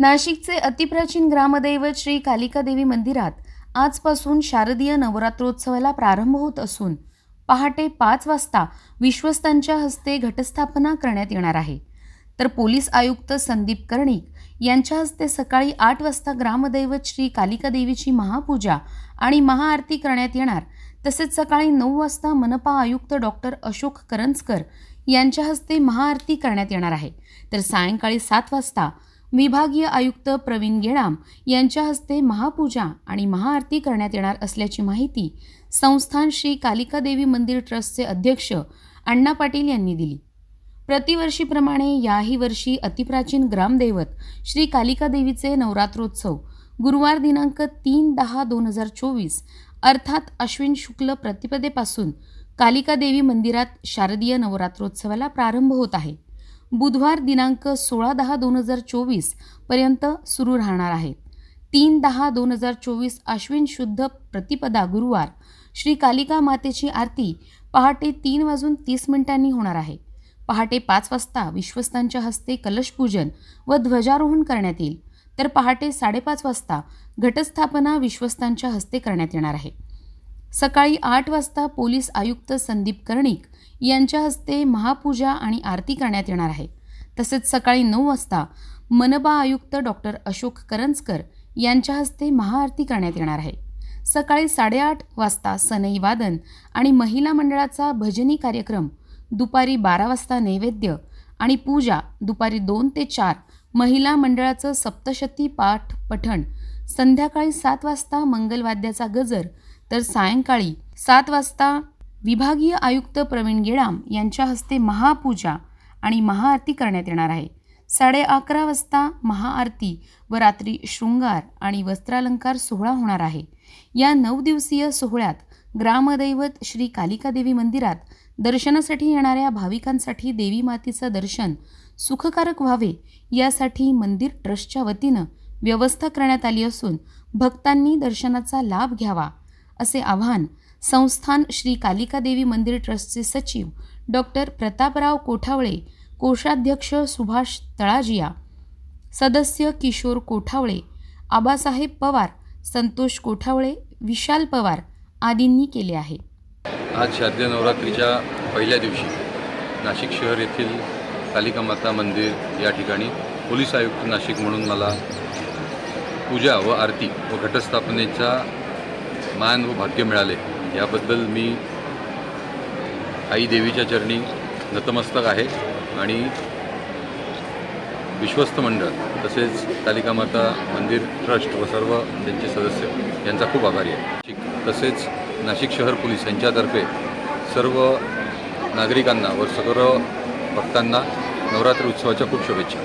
नाशिकचे अतिप्राचीन ग्रामदैवत श्री कालिकादेवी मंदिरात आजपासून शारदीय नवरात्रोत्सवाला प्रारंभ होत असून पहाटे पाच वाजता विश्वस्तांच्या हस्ते घटस्थापना करण्यात येणार आहे. तर पोलीस आयुक्त संदीप कर्णिक यांच्या हस्ते सकाळी आठ वाजता ग्रामदैवत श्री कालिकादेवीची महापूजा आणि महाआरती करण्यात येणार. तसेच सकाळी नऊ वाजता मनपा आयुक्त डॉक्टर अशोक करंजकर यांच्या हस्ते महाआरती करण्यात येणार आहे. तर सायंकाळी सात वाजता विभागीय आयुक्त प्रवीण गेडाम यांच्या हस्ते महापूजा आणि महाआरती करण्यात येणार असल्याची माहिती संस्थान श्री कालिका देवी मंदिर ट्रस्टचे अध्यक्ष अण्णा पाटील यांनी दिली. प्रतिवर्षीप्रमाणे याही वर्षी अतिप्राचीन ग्रामदैवत श्री कालिका देवीचे नवरात्रोत्सव गुरुवार दिनांक तीन दहा दोन हजार चोवीस अर्थात अश्विन शुक्ल प्रतिपदेपासून कालिका देवी मंदिरात शारदीय नवरात्रोत्सवाला प्रारंभ होत आहे. बुधवार दिनांक सोळा दहा दोन हजार चोवीसपर्यंत सुरू राहणार आहेत तीन दहा दोन हजार चोवीस अश्विन शुद्ध प्रतिपदा गुरुवार श्री कालिका मातेची आरती पहाटे तीन वाजून तीस मिनिटांनी होणार आहे. पहाटे पाच वाजता विश्वस्तांच्या हस्ते कलशपूजन व ध्वजारोहण करण्यात येईल. तर पहाटे साडेपाच वाजता घटस्थापना विश्वस्तांच्या हस्ते करण्यात येणार आहे. सकाळी आठ वाजता पोलीस आयुक्त संदीप कर्णिक यांच्या हस्ते महापूजा आणि आरती करण्यात येणार आहे. तसेच सकाळी नऊ वाजता मनपा आयुक्त डॉक्टर अशोक करंजकर यांच्या हस्ते महाआरती करण्यात येणार आहे. सकाळी साडेआठ वाजता सनई वादन आणि महिला मंडळाचा भजनी कार्यक्रम दुपारी बारा वाजता नैवेद्य आणि पूजा दुपारी दोन ते चार महिला मंडळाचं सप्तशती पाठ पठण संध्याकाळी सात वाजता मंगलवाद्याचा गजर तर सायंकाळी सात वाजता विभागीय आयुक्त प्रवीण गेडाम यांच्या हस्ते महापूजा आणि महाआरती करण्यात येणार आहे. साडे अकरा वाजता महाआरती व रात्री शृंगार आणि वस्त्रालंकार सोहळा होणार आहे. या नऊ दिवसीय सोहळ्यात ग्रामदैवत श्री कालिकादेवी मंदिरात दर्शनासाठी येणाऱ्या भाविकांसाठी देवी मातेचं दर्शन सुखकारक व्हावे यासाठी मंदिर ट्रस्टच्या वतीनं व्यवस्था करण्यात आली असून भक्तांनी दर्शनाचा लाभ घ्यावा असे आवाहन संस्थान श्री कालिका देवी मंदिर ट्रस्टचे सचिव डॉक्टर प्रतापराव कोठावळे कोषाध्यक्ष सुभाष तळाजिया सदस्य किशोर कोठावळे आबासाहेब पवार संतोष कोठावळे विशाल पवार आदींनी केले आहे. आज शारदीय नवरात्रीच्या पहिल्या दिवशी नाशिक शहर येथील कालिका माता मंदिर या ठिकाणी पोलीस आयुक्त नाशिक म्हणून मला पूजा व आरती व घटस्थापनेचा मान व भाग्य मिळाले. याबद्दल मी आई देवीच्या चरणी नतमस्तक आहे आणि विश्वस्त मंडळ तसेच कालिका माता मंदिर ट्रस्ट व सर्व त्यांचे सदस्य यांचा खूप आभारी आहे. तसेच नाशिक शहर पोलीस यांच्यातर्फे सर्व नागरिकांना व सर्व भक्तांना नवरात्र उत्सवाच्या खूप शुभेच्छा.